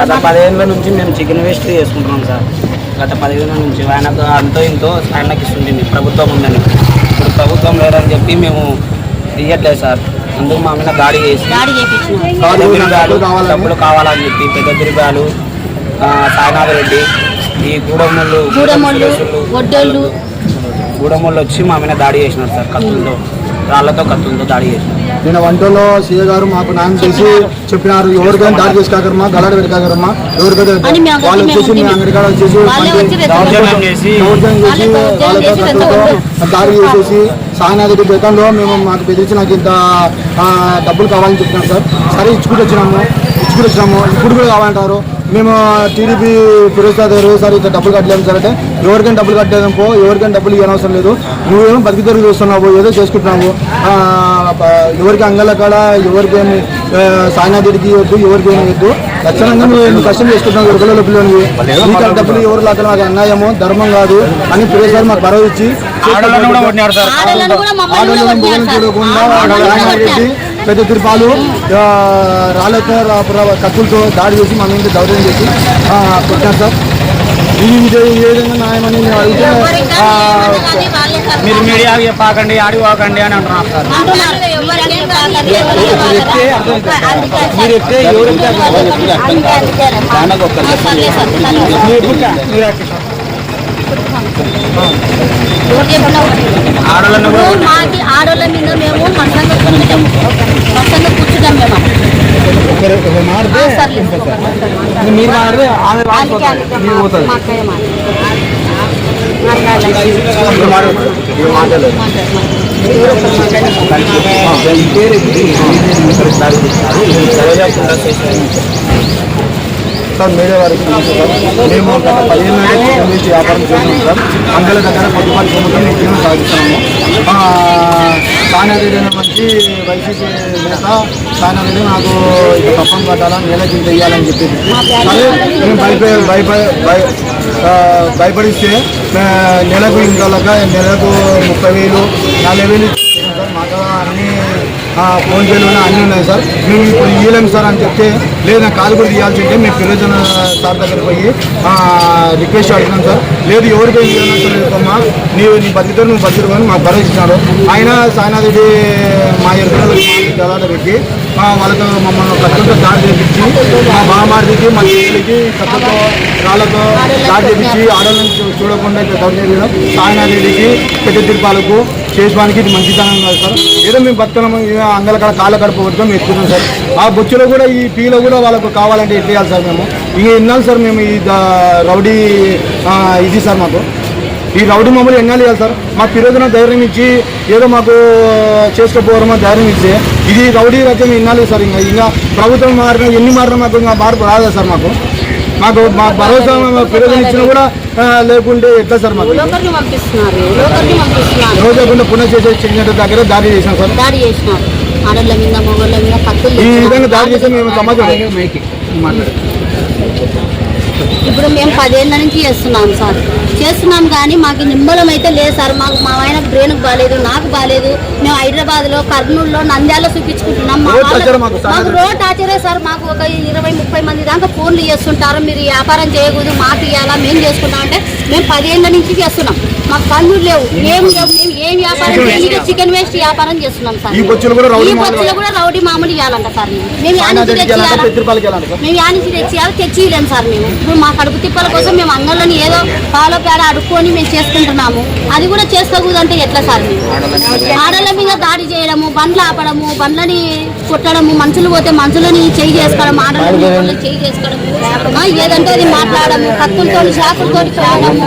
గత పదిహేనుల నుంచి మేము చికెన్ వేస్ట్ చేసుకుంటున్నాం సార్. గత పదిహేనుల నుంచి ఆయనకు అంతో ఇంతో ఆయనకి ఇస్తుంది ప్రభుత్వం ఉందని. ఇప్పుడు ప్రభుత్వం లేదని చెప్పి మేము ఇయ్యట్లేదు సార్. అందుకు మా మీద దాడి చేసి డబ్బులు కావాలని. చెప్పి పెద్ద బిరుగాలు ఆ, సాయినాథ్ రెడ్డి ఈ గూడెముళ్ళు గూడెముళ్ళు వచ్చి మా మీద దాడి చేసినారు సార్ కత్తులతో. రాళ్ళతో కత్తులతో దాడి చేసినారు. నిన్న వంటలో సీఏ గారు మాకు న్యాయం చేసి చెప్పినారు ఎవరికైనా దాడి చేసుకోకరమ్మా గలాడ పెరకాకరమ్మా ఎవరికైతే వాళ్ళు వచ్చేసి మీ అంగడి కాడ వచ్చేసి దౌర్జన్యం చేసి దాడి చేసేసి సాయనాథి గతంలో మేము మాకు బెదిరించి నాకు ఇంత ఆ, డబ్బులు కావాలని చెప్తున్నాం సార్. సరే ఇచ్చుకుంటూ వచ్చినాము ఇచ్చుకుంటూ వచ్చినాము ఇప్పుడు కూడా కావాలంటారు. మేము టీడీపీ గారు సార్ ఇట్లా డబ్బులు కట్టలేము సార్ అంటే ఎవరికైనా డబ్బులు కట్టలేము పో ఎవరికైనా డబ్బులు ఇవ్వనవసరం లేదు. నువ్వేమో బతికి తెరుగు చూస్తున్నావు ఏదో చేసుకుంటున్నావు ఎవరికి అంగళ్ళ కాడ ఎవరికేమి సాయినాథుడికి ఇవ్వద్దు ఎవరికి ఏమి ఇవ్వద్దు ఖచ్చితంగా నువ్వు కష్టం చేసుకుంటున్నావు ఎవరికలో పిల్లలు నీకు డబ్బులు ఎవరు లాక్కడం అది అన్యాయము ధర్మం కాదు. అని గారు మాకు భరోసా ఇచ్చి కూడా చూడకుండా ఆడలను కూడా పెద్ద తిరుపాలు రాళ్ళతో కత్తులతో దాడి చేసి మన ఇంటి దౌర్జన్యం చేసి ఆ, కొట్టారు సార్. ఈ విధంగా న్యాయమని మేము అడిగితే మీరు మీడియా చెప్పాకండి ఆడి పోకండి అని అంటున్నారు సార్. అంటున్నారు. ఎవరికి ఏం కాదు, ఎవరికి ఏం కాదు. అందుకే సార్. మీరు ఎక్కితే ఎవరికి అందుకే, అందుకే. ఆ, సర్లే సార్, సర్లే. ఎవరు చెప్పినా ఒకటి. ఆడోళ్ళను కూడా ఇప్పుడు మాకి ఆడోళ్ళ మీద మేము మసంగా కూర్చుంటాము మసంగా కూర్చుంటాం మేము ఒకరు ఒకరు మాడితే మీరు మాడితే ఆమె మీరు పోతుంది. సార్ మీడియా వారికి నమస్కారం. మేము గత పదిహేను నుంచి వ్యాపారం చేస్తున్నాం సార్. అంగల దగ్గర కొద్దిపాటి సొమ్ముతో మేము సాగిస్తున్నాము. సానారెడ్డి మంచి వైసీపీ నేత సానారెడ్డి నాకు ఇక తప్పం కట్టాలని నెలకి ఇంత ఇవ్వాలని చెప్పేసి. మేము భయపడి భయపడి భయపడిస్తే నెలకు ఇంత నెలకు ముప్పై వేలు నలభై వేలు మాకు సార్ మా అన్ని ఆ, అన్నీ ఉన్నాయి సార్. మేము ఇప్పుడు ఇవ్వలేము సార్ అని చెప్తే లేదు నాకు కాలు కూడా ఇవ్వాల్సి ఉంటే మేము ప్రయోజన సార్ దగ్గర పోయి రిక్వెస్ట్ అడిగినాం సార్. లేదు ఎవరికి ఇవ్వాలమ్మా నీవు నీ బతికితో నువ్వు బతికి అని మాకు భరోసా ఆయన సాయినాథ్ రెడ్డి మా ఎరుకలు పెట్టి వాళ్ళతో మమ్మల్ని కత్తులతో దాడి చేపించి మా బామార్దికి మా చెల్లికి కత్తులతో రాళ్ళతో దాడి చేపించి ఆడవాళ్ళని చూడకుండా ఇట్లా దౌర్జన్యం చేయడం సాయినాథ్ పెద్ద తిరుపాలకు చేసుకోవడానికి ఇది మంచితనం కాదు సార్. ఏదో మేము బతుకున్నాము ఇక కాడ కాళ్ళ కడుపు పట్టుకొని మేము సార్. ఆ బొచ్చులో కూడా ఈ పీలో కూడా వాళ్ళకు కావాలంటే ఎట్టేయాలి సార్ మేము. ఇక విన్నాం సార్ మేము ఈ రౌడీ ఇది సార్ మాకు. ఈ రౌడీ మమ్మల్ని ఎన్నాళ్ళు ఇవ్వాలి సార్? మా పిరోజన ధైర్యం ఇచ్చి ఏదో మాకు చేసుకోపోవడమో ధైర్యం ఇస్తే ఇది రౌడీ రకం ఎన్నాళ్ళు సార్ ఇంకా ఇంకా ప్రభుత్వం మారినా ఎన్ని మారినా మాకు ఇంకా మార్పు రాదా సార్ మాకు. మాకు మా భరోసా మా పిరోజన ఇచ్చినా కూడా లేకుంటే ఎట్లా సార్ మాకు? లోకర్ని పంపిస్తున్నారు లోకర్ని పంపిస్తున్నారు. రోజు కాకుండా పునః చేసే చిన్న దగ్గర దాడి చేసాం సార్. దాడి చేసినారు. ఆడోళ్ళ మీద మొగోళ్ళ మీద కత్తులు ఈ. విధంగా దాడి చేస్తే మేము సమాజం. ఇప్పుడు మేము పదేళ్ళ నుంచి చేస్తున్నాం సార్. చేస్తున్నాం కానీ మాకు నిమ్మలం అయితే లేదు సార్. మాకు మా ఆయన బ్రెయిన్కి బాగాలేదు నాకు బాగాలేదు మేము హైదరాబాద్లో కర్నూలులో నంద్యాలలో చూపించుకుంటున్నాం. మాకు రోడ్ టార్చరే సార్. మాకు ఒక ఇరవై ముప్పై మంది దాకా ఫోన్లు చేస్తుంటారు. మీరు వ్యాపారం చేయకూడదు మాకు ఇవ్వాలా మేము చేసుకుంటాం అంటే మేము పదేళ్ళ నుంచి చేస్తున్నాం. మాకు పన్నులు లేవు. ఏం లేవు మేము ఏం వ్యాపారం చేయలేదు చికెన్ వేస్ట్ వ్యాపారం చేస్తున్నాం సార్ ఈ బొచ్చులు కూడా రౌడీ మామూలు ఇవ్వాలంట సార్ మేము. మేము యాడ్ నుంచి సాయినాథ్ రెడ్డికి వెళ్ళాలంటే తెచ్చియాలా మేము యాడ్ నుంచి తెచ్చియాలి తెచ్చియలేము సార్ మేము. ఇప్పుడు మా కడుపు తిప్పల కోసం మేము అంగళ్ళని ఏదో పాలో పేడ అడుక్కొని మేము చేసుకుంటున్నాము. అది కూడా చేసుకోకూడదంటే ఎట్లా సార్ మేము? ఆడల మీద దాడి చేయడము బండ్లు ఆపడము బండ్లని కొట్టడము మనుషులు పోతే మనుషులని చేయి చేసుకోవడం ఆడల చేయి చేసుకోవడము. ఆ, ఏదంటే అది మాట్లాడము కత్తులతో షాకులతో చేయడము